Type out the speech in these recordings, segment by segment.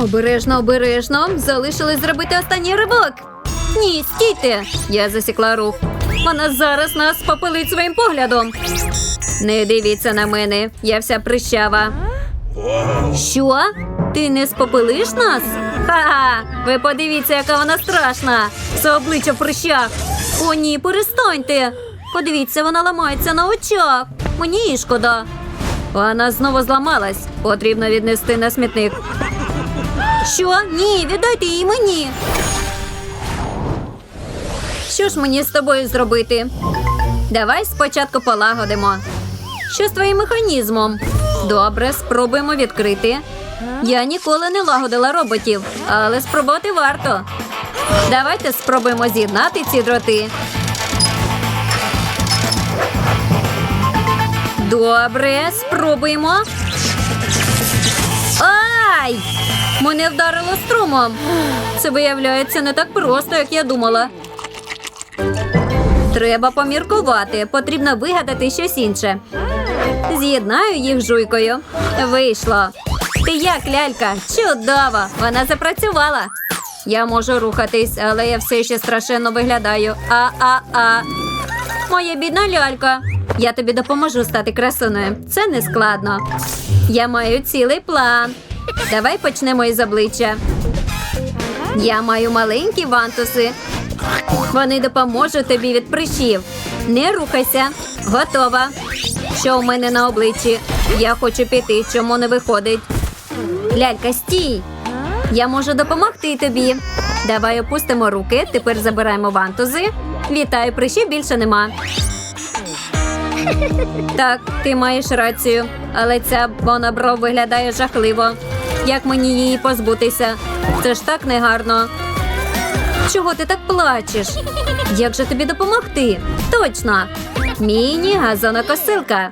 Обережно, обережно. Залишилось зробити останній ривок. Ні, стійте! Я засікла рух. Вона зараз нас попилить своїм поглядом. Не дивіться на мене, я вся прищава. Що? Ти не спопилиш нас? Ха-ха! Ви подивіться, яка вона страшна. Все обличчя в прищах. О, ні, перестаньте. Подивіться, вона ламається на очах. Мені її шкода. Вона знову зламалась. Потрібно віднести на смітник. Що? Ні, віддайте її мені. Що ж мені з тобою зробити? Давай спочатку полагодимо. Що з твоїм механізмом? Добре, спробуємо відкрити. Я ніколи не лагодила роботів, але спробувати варто. Давайте спробуємо з'єднати ці дроти. Добре, спробуємо. Ай! Мене вдарило струмом. Це виявляється не так просто, як я думала. Треба поміркувати. Потрібно вигадати щось інше. З'єднаю їх жуйкою. Вийшло. Ти як, лялька? Чудово! Вона запрацювала. Я можу рухатись, але я все ще страшенно виглядаю. А-а-а. Моя бідна лялька. Я тобі допоможу стати красуною. Це не складно. Я маю цілий план. Давай почнемо із обличчя. Я маю маленькі вантуси. Вони допоможуть тобі від прищів. Не рухайся. Готова. Що у мене на обличчі? Я хочу піти, чому не виходить. Лялька, стій. Я можу допомогти тобі. Давай опустимо руки, тепер забираємо вантузи. Вітаю, прищів більше нема. Так, ти маєш рацію, але ця бонабро виглядає жахливо. Як мені її позбутися? Це ж так негарно. Чого ти так плачеш? Як же тобі допомогти? Точно! Міні газонокосилка.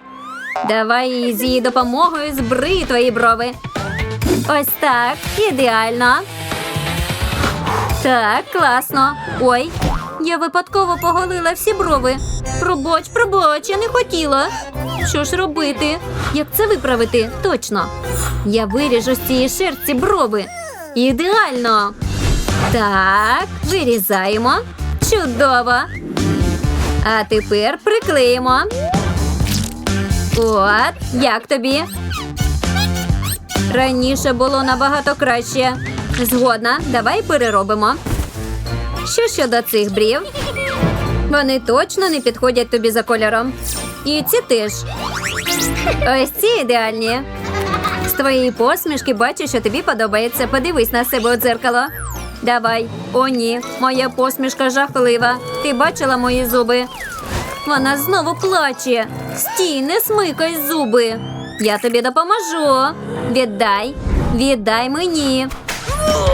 Давай її з її допомогою збрий твої брови. Ось так, ідеально. Так, класно. Ой, я випадково поголила всі брови. Пробач, пробач, я не хотіла. Що ж робити? Як це виправити? Точно. Я виріжу з цієї шерсті брови. Ідеально. Так, вирізаємо. Чудово. А тепер приклеїмо. От, як тобі? Раніше було набагато краще. Згодна, давай переробимо. Що щодо цих брів? Вони точно не підходять тобі за кольором. І ці теж. Ось ці ідеальні. З твоєї посмішки бачу, що тобі подобається. Подивись на себе у дзеркало. Давай. О, ні, моя посмішка жахлива. Ти бачила мої зуби? Вона знову плаче. Стій, не смикай зуби. Я тобі допоможу. Віддай, віддай мені.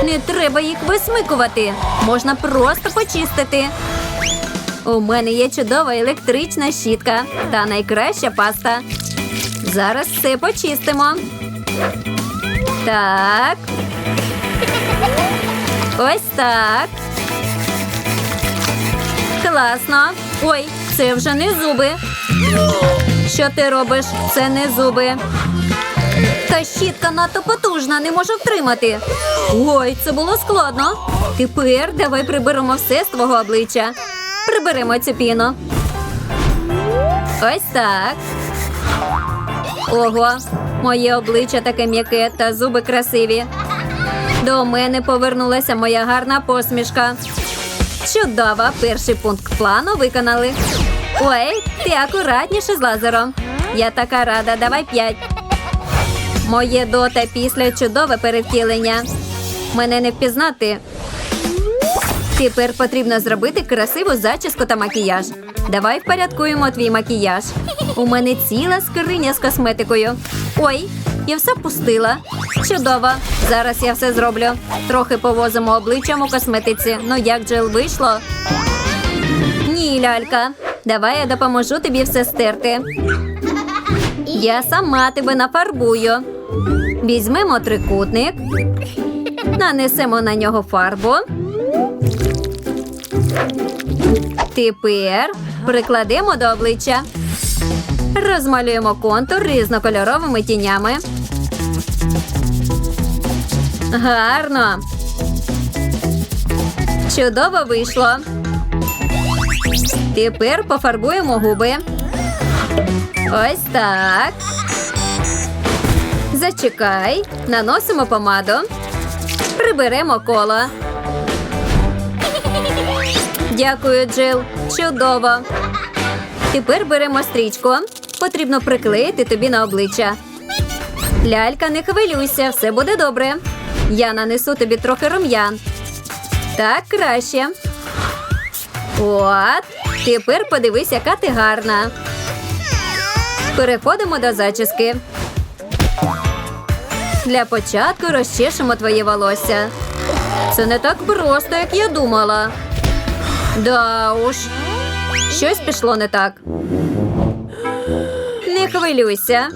Не треба їх висмикувати. Можна просто почистити. У мене є чудова електрична щітка та найкраща паста. Зараз все почистимо. Так. Ось так. Класно. Ой, це вже не зуби. Що ти робиш? Це не зуби. Та щітка надто потужна, не можу втримати. Ой, це було складно. Тепер давай приберемо все з твого обличчя. Приберемо цю піну. Ось так. Ого, моє обличчя таке м'яке та зуби красиві. До мене повернулася моя гарна посмішка. Чудово, перший пункт плану виконали. Ой, ти акуратніше з лазером. Я така рада, давай п'ять. Моє до та після чудове перевтілення. Мене не впізнати. Тепер потрібно зробити красиву зачіску та макіяж. Давай впорядкуємо твій макіяж. У мене ціла скриня з косметикою. Ой, я все пустила. Чудово. Зараз я все зроблю. Трохи повозимо обличчям у косметиці. Ну як джел вийшло? Ні, лялька. Давай я допоможу тобі все стерти. Я сама тебе нафарбую. Візьмемо трикутник, нанесемо на нього фарбу. Тепер прикладемо до обличчя. Розмалюємо контур різнокольоровими тінями. Гарно. Чудово вийшло. Тепер пофарбуємо губи. Ось так. Зачекай. Наносимо помаду. Приберемо коло. Дякую, Джил. Чудово. Тепер беремо стрічку. Потрібно приклеїти тобі на обличчя. Лялька, не хвилюйся, все буде добре. Я нанесу тобі трохи рум'ян. Так краще. От. Тепер подивись, яка ти гарна. Переходимо до зачіски. Для початку розчешемо твоє волосся. Це не так просто, як я думала. Да уж. Щось пішло не так. Не хвилюйся.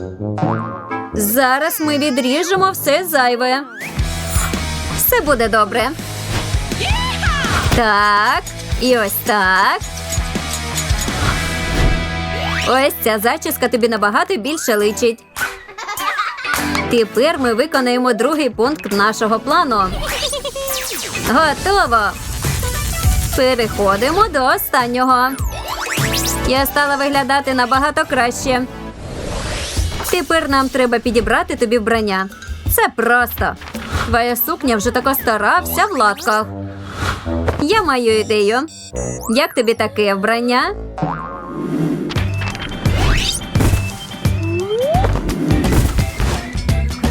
Зараз ми відріжемо все зайве. Все буде добре. Так, і ось так. Ось ця зачіска тобі набагато більше личить. Тепер ми виконаємо другий пункт нашого плану. Готово. Переходимо до останнього. Я стала виглядати набагато краще. Тепер нам треба підібрати тобі вбрання. Це просто. Твоя сукня вже така стара, вся в латках. Я маю ідею. Як тобі таке вбрання?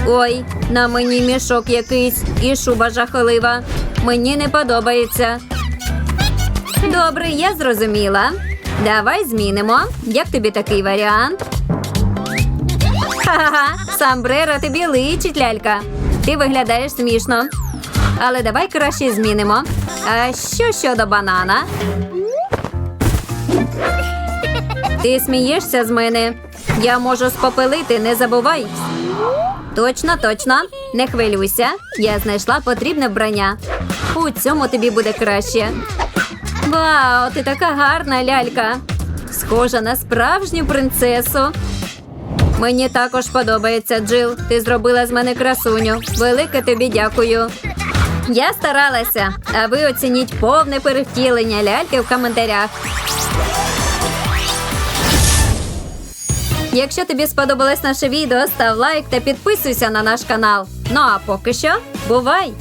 Ой, на мені мішок якийсь і шуба жахлива. Мені не подобається. Добре, я зрозуміла. Давай змінимо. Як тобі такий варіант? Ха-ха-ха, Самбреро тобі личить, лялька. Ти виглядаєш смішно. Але давай краще змінимо. А що щодо банана? Ти смієшся з мене. Я можу спопилити, не забувай. Точно, точно. Не хвилюйся. Я знайшла потрібне вбрання. У цьому тобі буде краще. Вау, ти така гарна лялька. Схожа на справжню принцесу. Мені також подобається, Джил. Ти зробила з мене красуню. Велике тобі дякую. Я старалася, а ви оцініть повне перевтілення ляльки в коментарях. Якщо тобі сподобалось наше відео, став лайк та підписуйся на наш канал. Ну а поки що, бувай!